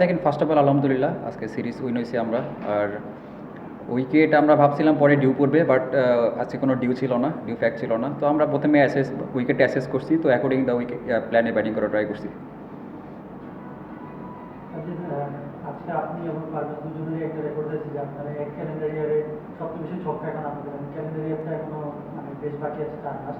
দেখেন first of all আলহামদুলিল্লাহ আজকে সিরিজ উইন হয়েছি আমরা। আর উইকেট আমরা ভাবছিলাম পরে ডিউ করবে বাট আজকে কোনো ডিউ ছিল না ডিউ ফ্যাক্ট ছিল না। তো আমরা প্রথমে অ্যাসেস উইকেটে অ্যাসেস করছি তো অ্যাকর্ডিং দ্য উইকেট প্ল্যানে ব্যাটিং করা ট্রাই করছি। আজকে আপনি এবং পারভেজ দুজনেরই একটা রেকর্ড আছে যে আপনারা এক ক্যালেন্ডার ইয়ারে সবচেয়ে বেশি ছক্কা এখন আপনাদের ক্যালেন্ডার ইয়ারটা এখনও মানে বেশ বাকি আছে চার মাস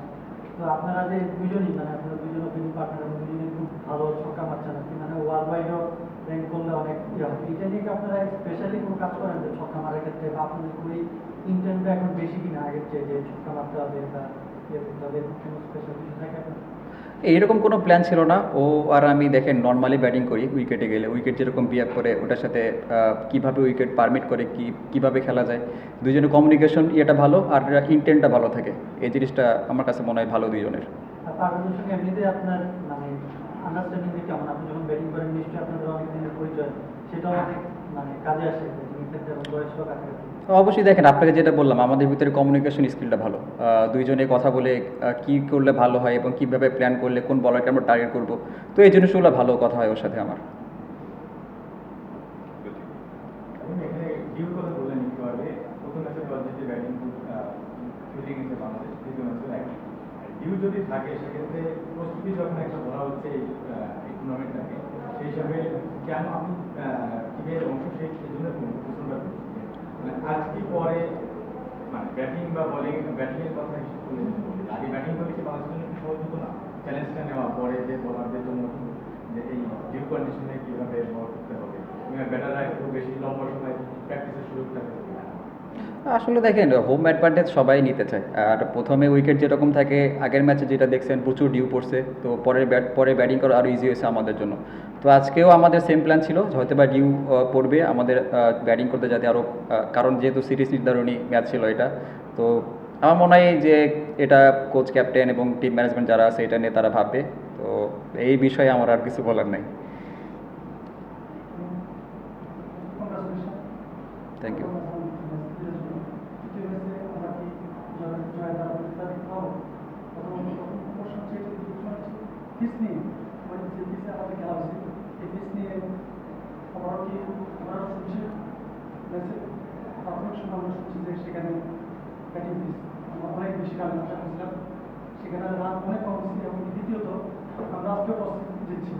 তো আপনারা যে দুজনই মানে আপনারা দুজন ওপেনিং পার্টনার এবং দুজনেই ভালো ছক্কা মারছেন আপনি মানে ওয়ার্ল্ড ওয়াইডও র্যাঙ্ক করলে অনেক ইয়ে হবে এটা নিয়ে আপনারা স্পেশালি কোনো কাজ করেন যে ছক্কা মারার ক্ষেত্রে বা আপনাদের ইন্টেন্টটা এখন বেশি কিনা আগের চেয়ে যে ছক্কা মারতে হবে বা ইয়ে করতে হবে কোনো স্পেশাল কিছু থাকে আপনার এইরকম কোনো প্ল্যান ছিল না। ও আর আমি দেখেন নর্মালি ব্যাটিং করি উইকেটে গেলে। উইকেট যেরকম বিহেভ করে ওটার সাথে কীভাবে উইকেট পারমিট করে কি কীভাবে খেলা যায়। দুজনের কমিউনিকেশন ইয়েটা ভালো আর ইন্টেন্টটা ভালো থাকে। এই জিনিসটা আমার কাছে মনে হয় ভালো এমনিতে আপনার মানে আন্ডারস্ট্যান্ডিং কেমন আপনি যখন ব্যাটিং করেন নিশ্চয়ই আপনাদের অনেক দিনের পরিচয়। সেটাও অনেক মানে কাজে আসে অবশ্যই দেখেন আপনাকে যেটা বললাম আমাদের ভিতরে কমিউনিকেশন স্কিলটা ভালো। দুইজনে কথা বলে কি করলে ভালো হয় এবং কীভাবে প্ল্যান করলে কোন বলারকে আমরা টার্গেট করব। তো এই জিনিসগুলো ভালো কথা হয় ওর সাথে আমার। প্রথম ম্যাচে ব্যাটিং ফিল্ডিং বাংলাদেশ ডিউ যদি থাকে, সেক্ষেত্রে প্রস্তুতি যখন একটা ধরা হচ্ছে টুর্নামেন্টটাকে সেই হিসাবে কেন আমি টিমের অংশ সেই জন্য প্রশ্নটা মানে আজ পরে মানে ব্যাটিং বা বোলিং ব্যাটিংয়ের কথা করলে আগে ব্যাটিং করলে কি বাংলাদেশের জন্য সহজ হতো না। চ্যালেঞ্জটা নেওয়া পরে যে বোলারদের জন্য যে এই ডিউ কন্ডিশনে কীভাবে বল করতে হবে? ব্যাটাররা একটু বেশি লম্বা সময় প্র্যাকটিসের সুযোগ থাকে আসলে দেখেন হোম অ্যাডভান্টেজ সবাই নিতে চায়। আর প্রথমে উইকেট যেরকম থাকে, আগের ম্যাচে যেটা দেখছেন, প্রচুর ডিউ পড়ছে। তো পরের ব্যাট পরে ব্যাটিং করা আরও ইজি হয়েছে আমাদের জন্য। তো আজকেও আমাদের সেম প্ল্যান ছিল হয়তো বা ডিউ পড়বে। আমাদের ব্যাটিং করতে যাতে আরও কারণ যেহেতু সিরিজ নির্ধারণী ম্যাচ ছিল এটা, তো আমার মনে হয় যে এটা কোচ ক্যাপ্টেন এবং টিম ম্যানেজমেন্ট যারা আছে, এটা নিয়ে তারা ভাববে। তো এই বিষয়ে আমার আর কিছু বলার নেই। থ্যাংক ইউ সেখানে ব্যাটিং ফিস আমরা অনেক বেশি রান আশা করছিলাম সেখানে রান অনেক কম ছিল এবং দ্বিতীয়ত আমরা আজকে দিচ্ছি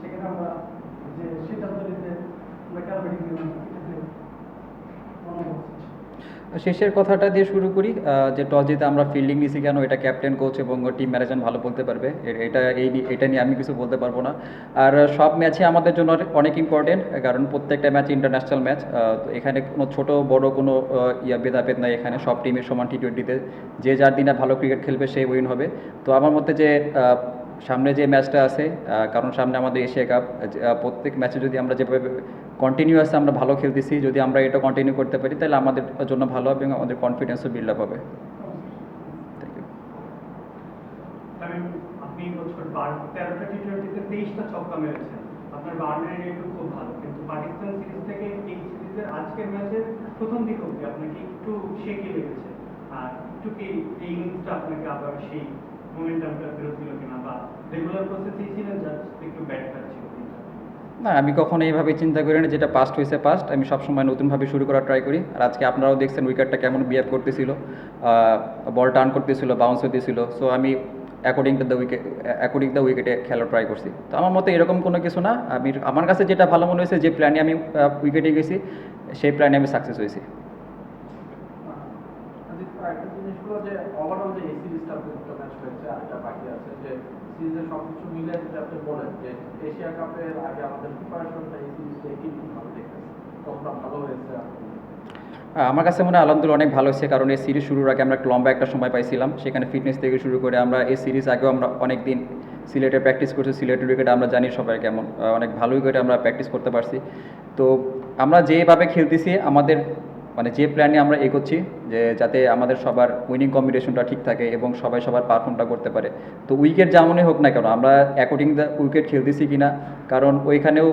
সেখানে আমরা যে সিদ্ধান্ত নিতে আমরা ব্যাটিং এক্ষেত্রে মনোভাব হচ্ছে। শেষের কথাটা দিয়ে শুরু করি যে টস জিতে আমরা ফিল্ডিং নিছি কেন, এটা ক্যাপ্টেন কোচ এবং টিম ম্যানেজমেন্ট ভালো বলতে পারবে। এটা এই এটা নিয়ে আমি কিছু বলতে পারব না। আর সব ম্যাচে আমাদের জন্য অনেক- ইম্পর্টেন্ট কারণ প্রত্যেকটা ম্যাচ ইন্টারন্যাশনাল ম্যাচ তো এখানে কোনো ছোট, বড় কোনো ইয়া ভেদাভেদ নাই এখানে। সব টিমের সমান টি টোয়েন্টিতে যে যার দিনে ভালো ক্রিকেট খেলবে সেই উইন হবে। তো আমার মতে যে সামনে যে ম্যাচটা আছে কারণ সামনে আমাদের এশিয়া কাপ প্রত্যেক ম্যাচে যদি আমরা যেভাবে কন্টিনিউয়াস আমরা ভালো খেলতেছি, যদি আমরা এটা কন্টিনিউ করতে পারি, তাহলে আমাদের জন্য ভালো হবে এবং আমাদের কনফিডেন্সও বিল্ড আপ হবে। মোমেন্টামটা ফেরত দিল কিনা বা রেগুলার প্রসেসেই ছিলেন জাস্ট একটু ব্যাট ছিল না আমি কখনো এইভাবে চিন্তা করি না যেটা পাস্ট হয়েছে পাস্ট আমি সবসময় নতুনভাবে শুরু করার ট্রাই করি আর আজকে আপনারাও দেখছেন উইকেটটা কেমন বিহেভ করতেছিল বল টার্ন করতেছিল বাউন্স হতেছিল সো আমি according to the wicket according the উইকেটে খেলা ট্রাই করছি তো আমার মতে এরকম কোনো কিছু না আমি আমার কাছে যেটা ভালো মনে হয়েছে যে প্ল্যানে আমি উইকেটে গেছি সেই প্ল্যানে আমি সাকসেস হয়েছি আজিজ, আরেকটা জিনিস হলো যে ওভারঅল যে এই সিরিজটা দুটো ম্যাচ হয়েছে আরেকটা বাকি আছে যে সিরিজের সবকিছু মিলে যদি আপনি বলেন যে এশিয়া কাপের আগে আমাদের প্রিপারেশনটা এই ভালো কতটা ভালো হয়েছে আমার কাছে মনে হয় আলহামদুলিল্লাহ অনেক ভালো হয়েছে, কারণ এই সিরিজ শুরুর আগে আমরা লম্বা একটা সময় পাইছিলাম। সেখানে ফিটনেস থেকে শুরু করে আমরা এই সিরিজ আগেও আমরা অনেক দিন সিলেটে প্র্যাকটিস করছি, সিলেটের উইকেটে আমরা জানি সবাই কেমন। অনেক ভালো উইকেটে আমরা প্র্যাকটিস করতে পারছি। তো আমরা যেভাবে খেলতেছি, আমাদের মানে যে প্ল্যানে আমরা এগোচ্ছি, যে যাতে আমাদের সবার উইনিং কম্বিনেশনটা ঠিক থাকে এবং সবাই সবার পারফর্মটা করতে পারে। তো উইকেট যেমনই হোক না কেন, আমরা অ্যাকর্ডিং দ্য উইকেট খেলতেছি কি না কারণ ওইখানেও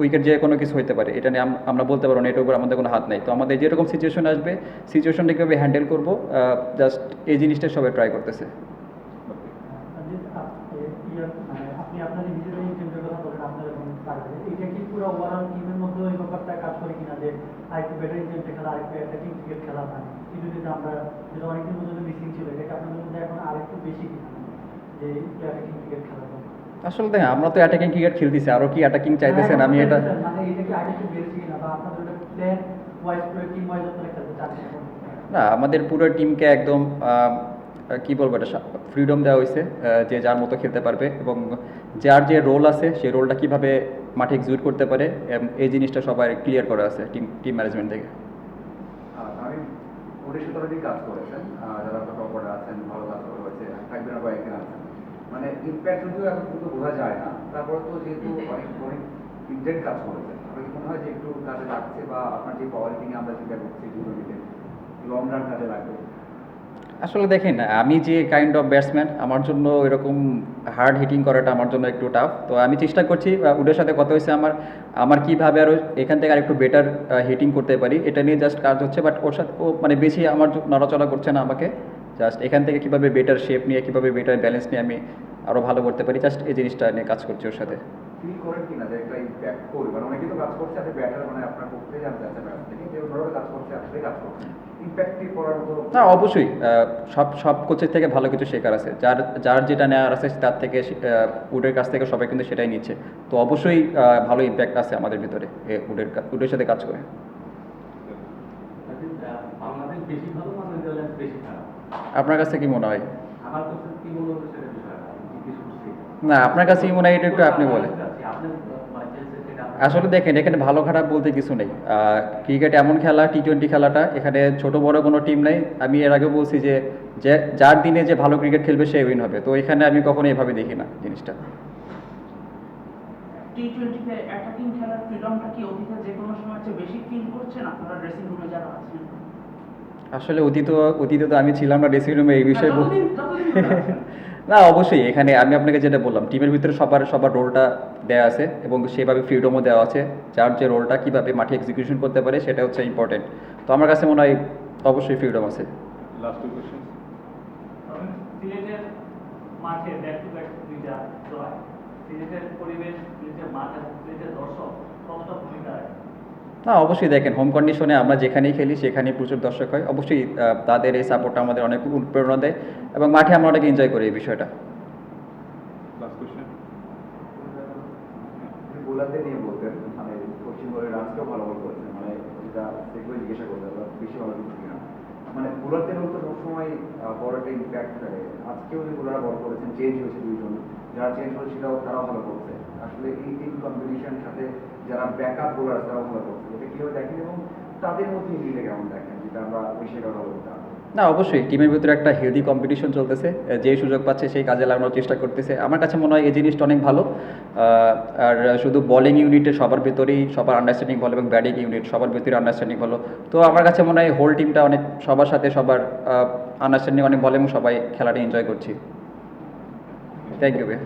উইকেট যে কোনো কিছু হতে পারে। এটা নিয়ে আমরা বলতে পারব না, এটার উপর আমাদের কোনো হাত নেই। তো আমাদের যেরকম সিচুয়েশন আসবে সিচুয়েশনটা কীভাবে হ্যান্ডেল করব জাস্ট এই জিনিসটা সবাই ট্রাই করতেছে আজিজ, আপ- এ- ইয়ার মানে আপনি আপনি আপনাদের নিজেদের টিমের কথা বলেন আপনার এখন পারবেন এটা কি পুরো ওভারঅল টিমের মধ্যে ওই ব্যাপারটা কাজ করে কিনা যে আরেকটু বেটার ইনটেন্টে খেলা আরেকটু অ্যাটাকিং ক্রিকেট খেলা হয়? কিন্তু যদি আমরা যেটা অনেকদিন পর্যন্ত মিসিং ছিল এটা কি আপনাদের মধ্যে এখন আরেকটু বেশি কিনা? যে অ্যাটাকিং ক্রিকেট খেলা হয় আসলে দেখেন আমরা তো অ্যাটাকিং ক্রিকেট খেলতেছি আরও কি অ্যাটাকিং চাইতেছেন আমি এটা মানে এটা কি আগে একটু বেড়েছে কিনা? বা আপনাদের প্ল্যান ওয়াইজ করে টিম ওয়াইজ আপনারা খেলতে চাচ্ছেন না আমাদের পুরো টিমকে একদম কি বলব এটা ফ্রিডম দেওয়া হয়েছে যে যার মতো খেলতে পারবে এবং যার যে রোল আছে সেই রোলটা কীভাবে মাঠে এক্সিকিউট করতে পারে এই জিনিসটা সবাই ক্লিয়ার করা আছে টিম টিম ম্যানেজমেন্ট থেকে। আমি ওদের সাথে কাজ করেছেন যারা আছেন ভালো কাজ করা হয়েছে আছেন মানে ইম্প্যাক্ট যদিও এখন কিন্তু বোঝা যায় না তারপরে তো যেহেতু অনেক অনেক ইন্টেন্ট কাজ করেছেন আপনার কি মনে হয় যে একটু কাজে লাগছে বা আপনার যে পাওয়ার আমরা চিন্তা করছি লং রান কাজে লাগবে আসলে দেখেন, আমি যে কাইন্ড অফ ব্যাটসম্যান আমার জন্য এরকম হার্ড হিটিং করাটা আমার জন্য একটু টাফ তো আমি চেষ্টা করছি উডের সাথে কথা হয়েছে আমার আমার কীভাবে আরও এখান থেকে আর একটু বেটার হিটিং করতে পারি, এটা নিয়ে জাস্ট কাজ হচ্ছে। বাট ওর সাথে, ও মানে বেশি আমার নড়াচড়া করছে না আমাকে। জাস্ট এখান থেকে কীভাবে বেটার শেপ নিয়ে, কীভাবে বেটার ব্যালেন্স নিয়ে আমি আরও ভালো করতে পারি জাস্ট এই জিনিসটা নিয়ে কাজ করছি ওর সাথে। ফিল করেন কিনা যে একটা ইম্প্যাক্ট করবে? মানে অনেকেই তো কাজ করছে আপনি ব্যাটার মানে আপনার পক্ষে জানতে চাচ্ছে ব্যাট থেকে যে ওনারাও কাজ করছে আসলে কাজ করছে। না অবশ্যই। সব সব কোচের থেকে ভালো কিছু শেখার আছে। যার যার যেটা নেওয়ার আছে তার থেকে উডের কাছ থেকে সবাই কিন্তু সেটাই নিচ্ছে। তো অবশ্যই ভালো ইম্প্যাক্ট আছে আমাদের ভিতরে এ উডের কা- উডের সাথে কাজ করে। বাংলাদেশ বেশি ভালো না নেদারল্যান্ডস বেশি খারাপ? আপনার কাছে কি মনে হয়? আমার কাছে কি মনে হচ্ছে সেটা বিষয় না আপনার কাছে কি মনে হয় এটা একটু আপনি বলেন। আসলে দেখেন, এখানে ভালো খারাপ বলতে কিছু নেই। ক্রিকেট এমন খেলা টি টোয়েন্টি খেলাটা, এখানে ছোট বড় কোনো টিম নেই। আমি এর আগে বলছি যে যে, যার দিনে যে ভালো ক্রিকেট খেলবে সে উইন হবে। তো এখানে আমি কখনো এভাবে দেখি না জিনিসটা। অ্যাটাকিং খেলার ফ্রিডমটা কি অতীতে যে কোনো সময় বেশি ফিল করছেন আপনারা ড্রেসিং রুমে যারা আছেন? আসলে অতীত অতীতে তো আমি ছিলাম না ড্রেসিং রুমে এই বিষয়ে। না অবশ্যই এখানে আমি আপনাকে যেটা বললাম টিমের ভিতরে সবার সবার রোলটা দেওয়া আছে এবং সেভাবে ফ্রিডমও দেওয়া আছে। যার যে রোলটা কীভাবে মাঠে এক্সিকিউশন করতে পারে সেটা হচ্ছে ইম্পর্টেন্ট তো আমার কাছে মনে হয় অবশ্যই ফ্রিডম আছে। লাস্ট কোশ্চেন মাঠে ব্যাক টু ব্যাক দুইটা জয়। সিলেটের পরিবেশ সিলেটের মাঠ সিলেটের দর্শক কতটা ভূমিকা রাখে? না অবশ্যই দেখেন হোম কন্ডিশনে আমরা যেখানেই খেলি সেখানেই প্রচুর দর্শক হয়। অবশ্যই তাদের এই সাপোর্টটা আমাদের অনেক অনুপ্রেরণা দেয় এবং মাঠে আমরা অনেক এনজয় করি এই বিষয়টা। বোলারদের নিয়ে বলতেন মানে পশ্চিমবঙ্গের ভালো বল মানে যেটা সেগুলো জিজ্ঞাসা বেশি ভালো মানে বোলারদের উপর সবসময় বড় একটা ইম্প্যাক্ট থাকে আজকেও যে বোলাররা বড় করেছেন চেঞ্জ হয়েছে দুইজন। যারা চেঞ্জ হয়েছে সেটাও তারাও ভালো করছে। আসলে এই টিম কম্পিটিশন সাথে যারা ব্যাকআপ বোলার তারাও ভালো করছে। এটা কীভাবে দেখেন? এবং তাদের মধ্যে নিজেকে কেমন দেখেন? যেটা আমরা বেশি ভালো করতে হবে না, অবশ্যই, টিমের ভিতরে একটা হেলদি কম্পিটিশন চলতেছে যে সুযোগ পাচ্ছে সেই কাজে লাগানোর চেষ্টা করতেছে। আমার কাছে মনে হয় এই জিনিসটা অনেক ভালো। আর শুধু বলিং ইউনিটে সবার ভিতরেই সবার আন্ডারস্ট্যান্ডিং ভালো এবং ব্যাটিং ইউনিট সবার ভিতরে আন্ডারস্ট্যান্ডিং ভালো। তো আমার কাছে মনে হয় হোল টিমটা অনেক, সবার সাথে সবার আন্ডারস্ট্যান্ডিং অনেক ভালো এবং সবাই খেলাটা এনজয় করছি। থ্যাংক ইউ ভাই